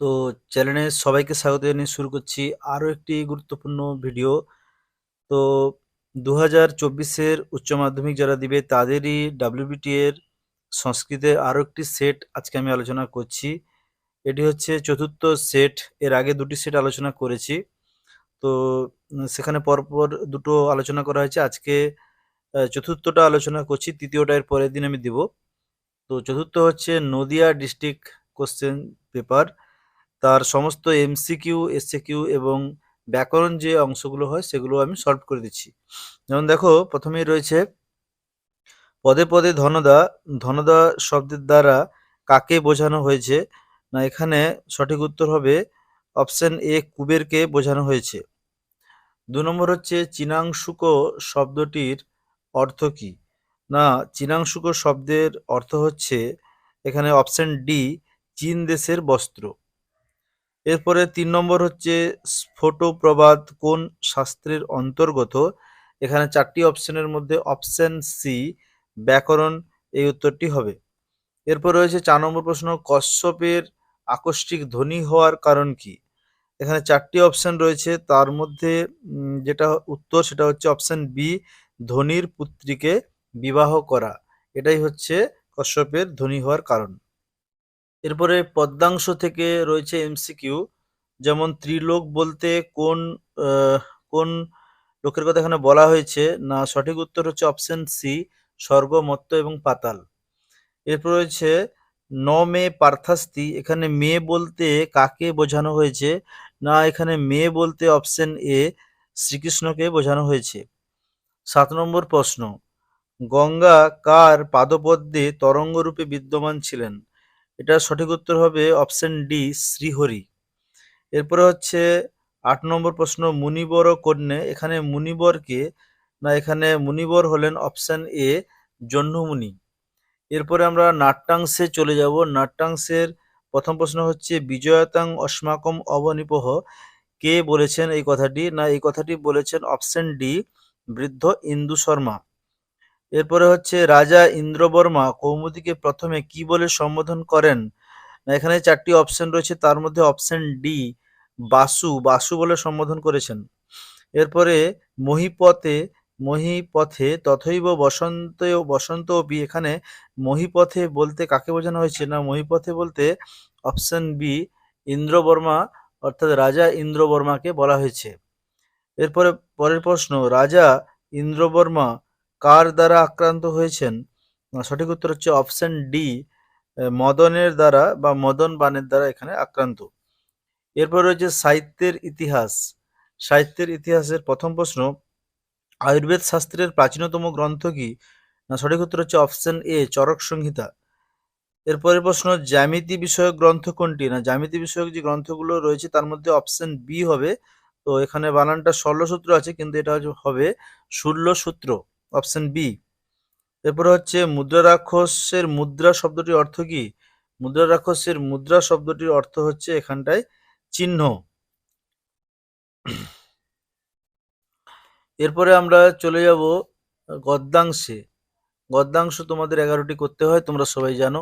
তো চ্যানেলে সবাইকে স্বাগত জানিয়ে শুরু করছি আরও একটি গুরুত্বপূর্ণ ভিডিও তো দু হাজার চব্বিশের উচ্চ মাধ্যমিক যারা দিবে তাদেরই ডাব্লিউবিটি এর সংস্কৃতের আরও একটি সেট আজকে আমি আলোচনা করছি। এটি হচ্ছে চতুর্থ সেট এর আগে দুটি সেট আলোচনা করেছি। তো সেখানে পরপর দুটো আলোচনা করা হয়েছে। আজকে চতুর্থটা আলোচনা করছি, তৃতীয়টা এর পরের দিন আমি দিব। তো চতুর্থ হচ্ছে নদিয়া ডিস্ট্রিক্ট কোশ্চেন পেপার তার সমস্ত এমসিকিউ এসসিকিউ এবং ব্যাকরণ যে অংশগুলো হয় সেগুলো আমি সলভ করে দিচ্ছি। যেমন দেখো, প্রথমেই রয়েছে, পদে পদে ধনদা ধনদা শব্দের দ্বারা কাকে বোঝানো হয়েছে? না, এখানে সঠিক উত্তর হবে অপশন এ কুবেরকে বোঝানো হয়েছে। দু নম্বর হচ্ছে, চীনাংশুক শব্দটির অর্থ কি? না, চীনাংশুক শব্দের অর্থ হচ্ছে, এখানে অপশন ডি, চীন দেশের বস্ত্র। এরপরে তিন নম্বর হচ্ছে স্ফোটপ্রবাদ কোন শাস্ত্রের অন্তর্গত? এখানে চারটি অপশনের মধ্যে অপশন সি ব্যাকরণ, এই উত্তরটি হবে। এরপর রয়েছে চার নম্বর প্রশ্ন, কশ্যপের আকস্মিক ধ্বনি হওয়ার কারণ কি? এখানে চারটি অপশন রয়েছে, তার মধ্যে যেটা উত্তর সেটা হচ্ছে অপশন বি ধনির পুত্রীকে বিবাহ করা। এটাই হচ্ছে কশ্যপের ধ্বনি হওয়ার কারণ। এরপরে পদ্মাংশ থেকে রয়েছে এমসিকিউ যেমন ত্রিলোক বলতে কোন কোন লোকের কথা এখানে বলা হয়েছে? না, সঠিক উত্তর হচ্ছে অপশন সি স্বর্গ, মত্ত এবং পাতাল। এরপর রয়েছে ন মে পার্থাস্তি এখানে মেয়ে বলতে কাকে বোঝানো হয়েছে? না, এখানে মেয়ে বলতে অপশন এ শ্রীকৃষ্ণকে বোঝানো হয়েছে। সাত নম্বর প্রশ্ন, গঙ্গা কার পাদপদ্মে তরঙ্গরূপে বিদ্যমান ছিলেন? এটা সঠিক উত্তর হবে অপশন ডি, শ্রীহরি। এরপরে হচ্ছে আট নম্বর প্রশ্ন, মুনিবর ও কন্যে, এখানে মুনিবরকে না, এখানে মুনিবর হলেন অপশন এ, জহ্নমুনি। এরপরে আমরা নাট্যাংশে চলে যাব। নাট্যাংশের প্রথম প্রশ্ন হচ্ছে, বিজয়তাং অস্মাকম অবনিপহ। কে বলেছেন এই কথাটি? না, এই কথাটি বলেছেন অপশন ডি, বৃদ্ধ ইন্দু শর্মা। এরপরে হচ্ছে রাজা ইন্দ্রবর্মা কৌমুদীকে প্রথমে কি বলে সম্বোধন করেন? এখানে চারটি অপশন রয়েছে, তার মধ্যে অপশন ডি বাসু বাসু বলে সম্বোধন করেছেন। এরপরে মহিপথে মহিপথে তথৈব বসন্ত বসন্ত অপি এখানে মহিপথে বলতে কাকে বোঝানো হয়েছে? না, মহিপথে বলতে অপশন বি ইন্দ্রবর্মা, অর্থাৎ রাজা ইন্দ্রবর্মাকে বলা হয়েছে। এরপরে পরের প্রশ্ন, রাজা ইন্দ্রবর্মা কার দ্বারা আক্রান্ত হয়েছেন? সঠিক উত্তর হচ্ছে অপশন ডি মদনের দ্বারা বা মদন বানের দ্বারা এখানে আক্রান্ত। এরপর রয়েছে সাহিত্যের ইতিহাস। সাহিত্যের ইতিহাসের প্রথম প্রশ্ন, আয়ুর্বেদ শাস্ত্রের প্রাচীনতম গ্রন্থ কি? না, সঠিক উত্তর হচ্ছে অপশন এ, চরক সংহিতা। এরপরের প্রশ্ন, জ্যামিতি বিষয়ক গ্রন্থ কোনটি? না, জ্যামিতি বিষয়ক যে গ্রন্থগুলো রয়েছে তার মধ্যে অপশন বি হবে। তো এখানে বানানটা ষোলসূত্র আছে, কিন্তু এটা হবে ষোল সূত্র। Option B. এরপরে হচ্ছে মুদ্রা রাক্ষসের মুদ্রা শব্দটির অর্থ কি? মুদ্রা রাক্ষসের মুদ্রা শব্দটির অর্থ হচ্ছে এখানটায় চিহ্ন। এরপরে আমরা চলে যাব গদ্যাংশে। গদ্যাংশ তোমাদের এগারোটি করতে হয়, তোমরা সবাই জানো।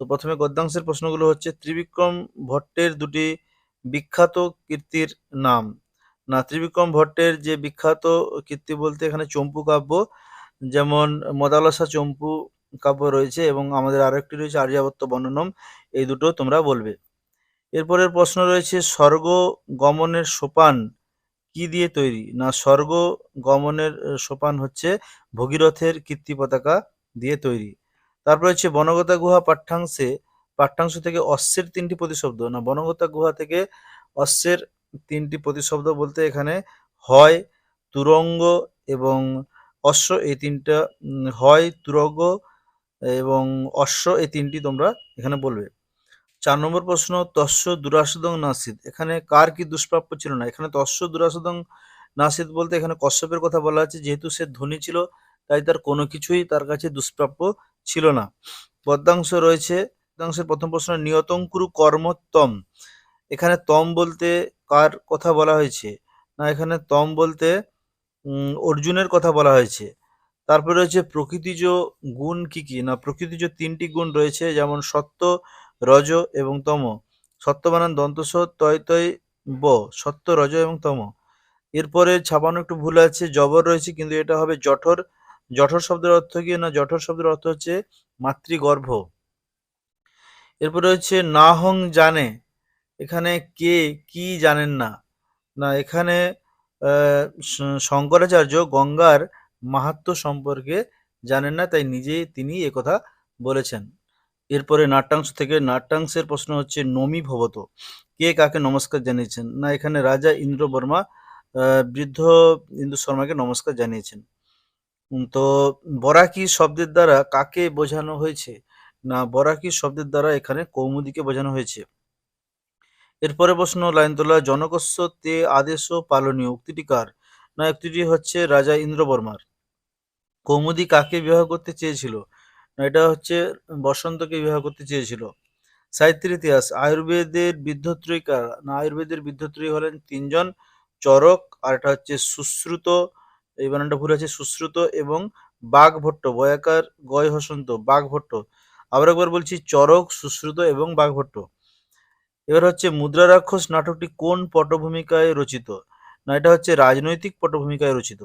তো প্রথমে গদ্যাংশের প্রশ্নগুলো হচ্ছে, ত্রিবিক্রম ভট্টের দুটি বিখ্যাত কীর্তির নাম। না ত্রিবিক্রম ভট্টের যে বিখ্যাত কীর্তি বলতে এখানে চম্পু কাব্য, যেমন মদালসা চম্পু কাব্য রয়েছে এবং আমাদের আরও একটি রয়েছে আর্যাবর্ত বর্ণনম, এই দুটো তোমরা বলবে। এরপরের প্রশ্ন রয়েছে, স্বর্গ গমনের সোপান কি দিয়ে তৈরি? না, স্বর্গ গমনের সোপান হচ্ছে ভগীরথের কীর্তি পতাকা দিয়ে তৈরি। তারপর হচ্ছে, বনগতা গুহা পাঠ্যাংশে, পাঠ্যাংশ থেকে অশ্বের তিনটি প্রতিশব্দ। না, বনগতা গুহা থেকে অশ্বের তিনটি প্রতিশব্দ বলতে এখানে হয়, তুরঙ্গ এবং অশ্ব, এই তিনটা হয়, তুরঙ্গ এবং অশ্ব, এই তিনটি তোমরা এখানে বলবে। চার নম্বর প্রশ্ন, তস্য দুরাসদং নাসিদ। এখানে কার কি দুষ্প্রাপ্য ছিল না? এখানে তস্য দুরাসদং নাসিদ বলতে এখানে কশ্যপের কথা বলা আছে, যেহেতু সে ধনী ছিল, তাই তার কোনো কিছুই তার কাছে দুষ্প্রাপ্য ছিল না। পদ্মাংশ রয়েছে, পদ্মাংশের প্রথম প্রশ্ন নিয়তঙ্কুরু কর্মোত্তম। এখানে তম বলতে কার কথা বলা হয়েছে? না, এখানে তম বলতে অর্জুনের কথা বলা হয়েছে। তারপরে রয়েছে প্রকৃতিজ গুণ কি কি? না, প্রকৃতিজ তিনটি গুণ রয়েছে, যেমন সত্য, রজ এবং তম। সত্যবানান দন্তস তয় তয়, ব। সত্য, রজ এবং তম। এরপরে ছাপানো একটু ভুল আছে, জবর রয়েছে, কিন্তু এটা হবে জঠর। জঠর শব্দের অর্থ কি? না, জঠর শব্দের অর্থ হচ্ছে মাতৃগর্ভ। এরপরে হচ্ছে নাহং জানে। এখানে কে কি জানেন না। না, এখানে শঙ্করাচার্য গঙ্গার মাহাত্ম সম্পর্কে জানেন না, তাই নিজেই তিনি একথা বলেছেন। এরপরে নাট্যাংশ থেকে, নাট্যাংশের প্রশ্ন হচ্ছে, নমি ভবত। কে কাকে নমস্কার জানিয়েছেন? না, এখানে রাজা ইন্দ্র বর্মা বৃদ্ধ ইন্দু শর্মাকে নমস্কার জানিয়েছেন। তো বরাকি শব্দের দ্বারা কাকে বোঝানো হয়েছে? না বরাকি শব্দের দ্বারা এখানে কৌমুদিকে বোঝানো হয়েছে? এরপরে প্রশ্ন লাইন তোলা জনকস্য তে আদেশ পালনীয় উক্তিটি কার? না উক্তিটি হচ্ছে রাজা ইন্দ্রবর্মার। কৌমুদি কাকে বিবাহ করতে চেয়েছিল? না, এটা হচ্ছে বসন্তকে বিবাহ করতে চেয়েছিল। সাহিত্যের ইতিহাস, আয়ুর্বেদের বিদ্ধত্রয়ী কার না, আয়ুর্বেদের বিদ্ধত্রয়ী হলেন তিনজন, চরক, আর এটা হচ্ছে সুশ্রুত, এই বানানটা ভুল আছে, সুশ্রুত এবং বাঘ ভট্ট বয়াকার গয় হসন্ত বাঘ ভট্ট আবার একবার বলছি, চরক, সুশ্রুত এবং বাঘভট্ট। এবার হচ্ছে মুদ্রা রাক্ষস নাটকটি কোন পটভূমিকায় রচিত? না, এটা হচ্ছে রাজনৈতিক পটভূমিকায় রচিত।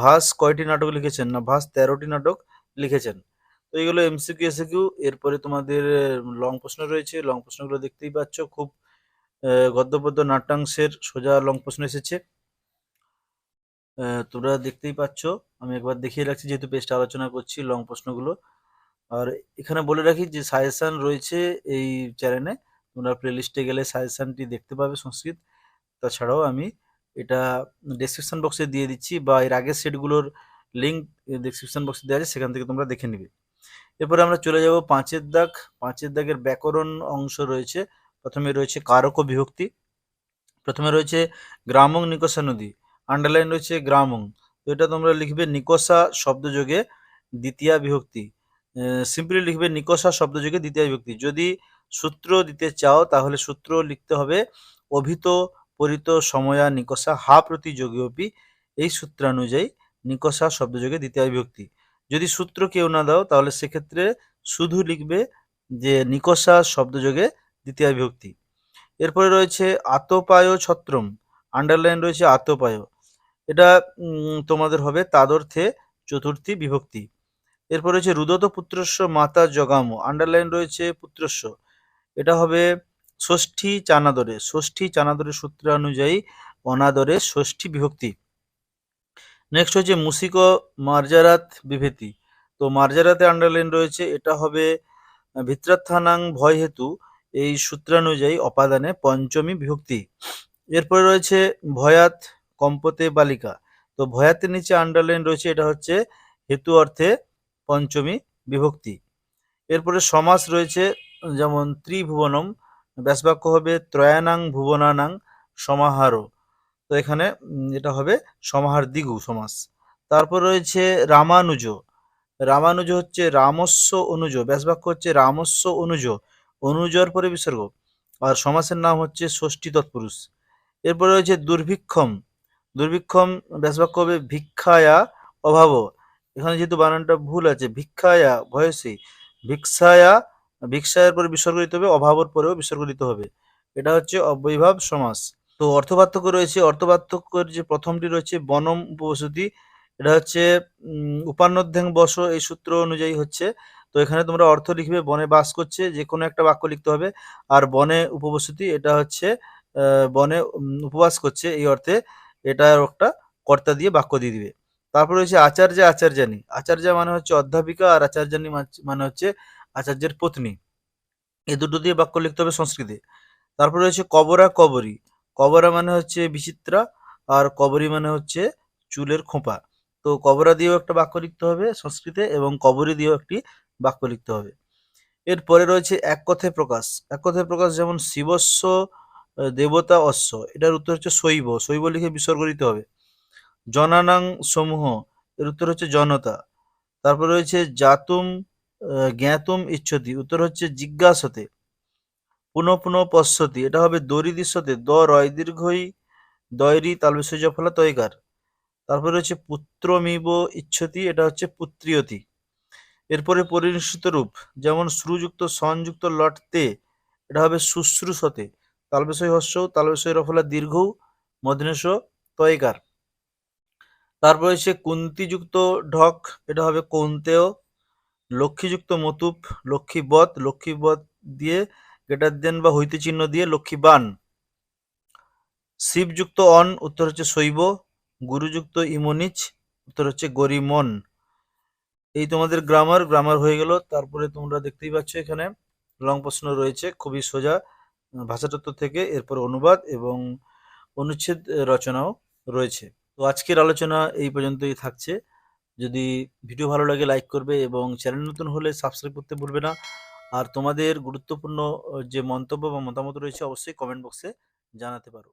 ভাস কয়টি নাটক লিখেছেন? না, ভাস তেরোটি নাটক লিখেছেন। তো এইগুলো এমসিকিউ এসিকিউ এরপরে তোমাদের লং প্রশ্ন রয়েছে। লং প্রশ্নগুলো দেখতেই পাচ্ছ। খুব গদ্যপদ্য নাট্যাংশের সোজা লং প্রশ্ন এসেছে। তোমরা দেখতেই পাচ্ছ। আমি একবার দেখিয়ে রাখছি, যেহেতু পেজটা আলোচনা করছি লং প্রশ্নগুলো। আর এখানে বলে রাখি যে সাজেশন রয়েছে এই চ্যানেলে। তোমরা প্লেলিস্টে গেলে সাজেশনটি দেখতে পাবে সংস্কৃত। তাছাড়াও আমি এটা ডেসক্রিপশন বক্সে দিয়ে দিচ্ছি বা এর আগের সেটগুলোর লিঙ্ক ডেসক্রিপশন বক্সে দেওয়া আছে, সেখান থেকে তোমরা দেখে নিবে। এরপরে আমরা চলে যাব পাঁচের দাগ। পাঁচের দাগের ব্যাকরণ অংশ রয়েছে। প্রথমে রয়েছে কারক বিভক্তি। প্রথমে রয়েছে গ্রামং নিকষা নদী। আন্ডারলাইন রয়েছে গ্রামং। তো এটা তোমরা লিখবে নিকষা শব্দযোগে দ্বিতীয়া বিভক্তি। সিম্পলি লিখবে নিকষা শব্দযোগে দ্বিতীয় বিভক্তি। যদি সূত্র দিতে চাও, তাহলে সূত্র লিখতে হবে, অভিত পরিত সময়া নিকষা হা প্রতি যোগীয়পি এই সূত্রানুযায়ী নিকষা শব্দযোগে দ্বিতীয় বিভক্তি। যদি সূত্র কেউ না দাও, তাহলে সেক্ষেত্রে শুধু লিখবে যে নিকষা শব্দযোগে দ্বিতীয় বিভক্তি। এরপরে রয়েছে আতপায় ছত্রম। আন্ডারলাইন রয়েছে আতপায়। এটা তোমাদের হবে তাদর্থে চতুর্থী বিভক্তি। এরপর রয়েছে রুদত পুত্রস্য মাতা জগাম। আন্ডারলাইন রয়েছে পুত্রস্য। এটা হবে ষষ্ঠী চানাদরে। ষষ্ঠী চানাদরের সূত্র অনুযায়ী অনাদরে ষষ্ঠী বিভক্তি। নেক্সট হচ্ছে মুসিক মার্জারাত বিভেতি। তো মার্জারাতে আন্ডারলাইন রয়েছে, এটা হবে ভিত্রাত্থানাং ভয় হেতু এই সূত্রানুযায়ী অপাদানে পঞ্চমী বিভক্তি। এরপরে রয়েছে ভয়াত কম্পতে বালিকা। তো ভয়াতের নিচে আন্ডারলাইন রয়েছে, এটা হচ্ছে হেতু অর্থে পঞ্চমী বিভক্তি। এরপরে সমাস রয়েছে যেমন ত্রিভুবনম, ব্যাসবাক্য হবে ত্রয়ানাং ভুবনানাং সমাহার। তো এখানে এটা হবে সমাহার দিগু, সমাস। তারপর রয়েছে রামানুজ। রামানুজ হচ্ছে রামস্য অনুজ, ব্যাসবাক্য হচ্ছে রামস্য অনুজ অনুজর পরে বিসর্গ। আর সমাসের নাম হচ্ছে ষষ্ঠী তৎপুরুষ। এরপরে রয়েছে দুর্ভিক্ষম। দুর্ভিক্ষম ব্যাসবাক্য হবে ভিক্ষায়া অভাব। এখানে যেহেতু বানানটা ভুল আছে, ভিক্ষায়া ভয়সী, ভিক্ষায়া ভিক্ষায়ের পরে বিসর্গ দিতে হবে, অভাবর পরেও বিসর্গ দিতে হবে। এটা হচ্ছে অবৈভাব সমাস। তো অর্থপার্থক্য রয়েছে। অর্থপার্থক্যের যে প্রথমটি রয়েছে, বনম উপবসতি এটা হচ্ছে উপান্নধ্যাং বস, এই সূত্র অনুযায়ী হচ্ছে। তো এখানে তোমরা অর্থ লিখবে, বনে বাস করছে যে কোনো একটা বাক্য লিখতে হবে। আর বনে উপবসতি, এটা হচ্ছে বনে উপবাস করছে, এই অর্থে এটা একটা কর্তা দিয়ে বাক্য দিয়ে দিবে। তারপর রয়েছে আচার্য আচার্যানী আচার্য মানে হচ্ছে অধ্যাপিকা, আর আচার্যানী মানে হচ্ছে আচার্যের পত্নী। এই দুটো দিয়ে বাক্য লিখতে হবে সংস্কৃতে। তারপরে রয়েছে কবরা কবরী। কবরা মানে হচ্ছে বিচিত্রা আর কবরী মানে হচ্ছে চুলের খোঁপা। তো কবরা দিয়েও একটা বাক্য লিখতে হবে সংস্কৃতে এবং কবরী দিয়েও একটি বাক্য লিখতে হবে। এরপরে রয়েছে এক কথায় প্রকাশ। এক কথায় প্রকাশ যেমন শিবস্ব দেবতা অশ্ব। এটার উত্তর হচ্ছে শৈব। শৈব লিখে বিসর্গ দিতে হবে। জনানাং সমূহ। এর উত্তর হচ্ছে জনতা। তারপর রয়েছে জাতুম জ্ঞাতুম ইচ্ছতি। উত্তর হচ্ছে জিজ্ঞাসতে। পুনঃ পুনঃ পশ্যতি। এটা হবে দরি দৃশ্যতে দ রয় দীর্ঘই, দয়রি তালবিসর্য ফলা তয়কার তারপরে রয়েছে পুত্রমিব ইচ্ছতি। এটা হচ্ছে পুত্রিয়তি। এরপরে পরিনিষ্ঠিত রূপ। যেমন শ্রুযুক্ত, সংযুক্ত, লটতে। এটা হবে শুশ্রূষতে। তালবেশই হস্য তালবেশই রফলা দীর্ঘ মধ্যনেশ তয়কার তারপরে হচ্ছে কুন্তিযুক্ত ঢক। এটা হবে কৌন্তেয়। লক্ষ্মীযুক্ত মতুপ লক্ষ্মীবত লক্ষ্মীবত দিয়ে গেটার দেন বা হইতে চিহ্ন দিয়ে লক্ষ্মীবান। শিবযুক্ত অন, উত্তর হচ্ছে শৈব। গুরুযুক্ত ইমনিচ, উত্তর হচ্ছে গরিমন। এই তোমাদের গ্রামার গ্রামার হয়ে গেল। তারপরে তোমরা দেখতেই পাচ্ছ এখানে লং প্রশ্ন রয়েছে, খুবই সোজা ভাষাতত্ত্ব থেকে এরপর অনুবাদ এবং অনুচ্ছেদ রচনাও রয়েছে। তো আজকের আলোচনা এই পর্যন্তই থাকছে। যদি ভিডিও ভালো লাগে লাইক করবে এবং চ্যানেল নতুন হলে সাবস্ক্রাইব করতে ভুলবে না। আর তোমাদের গুরুত্বপূর্ণ যে মন্তব্য বা মতামত রয়েছে, অবশ্যই কমেন্ট বক্সে জানাতে পারো।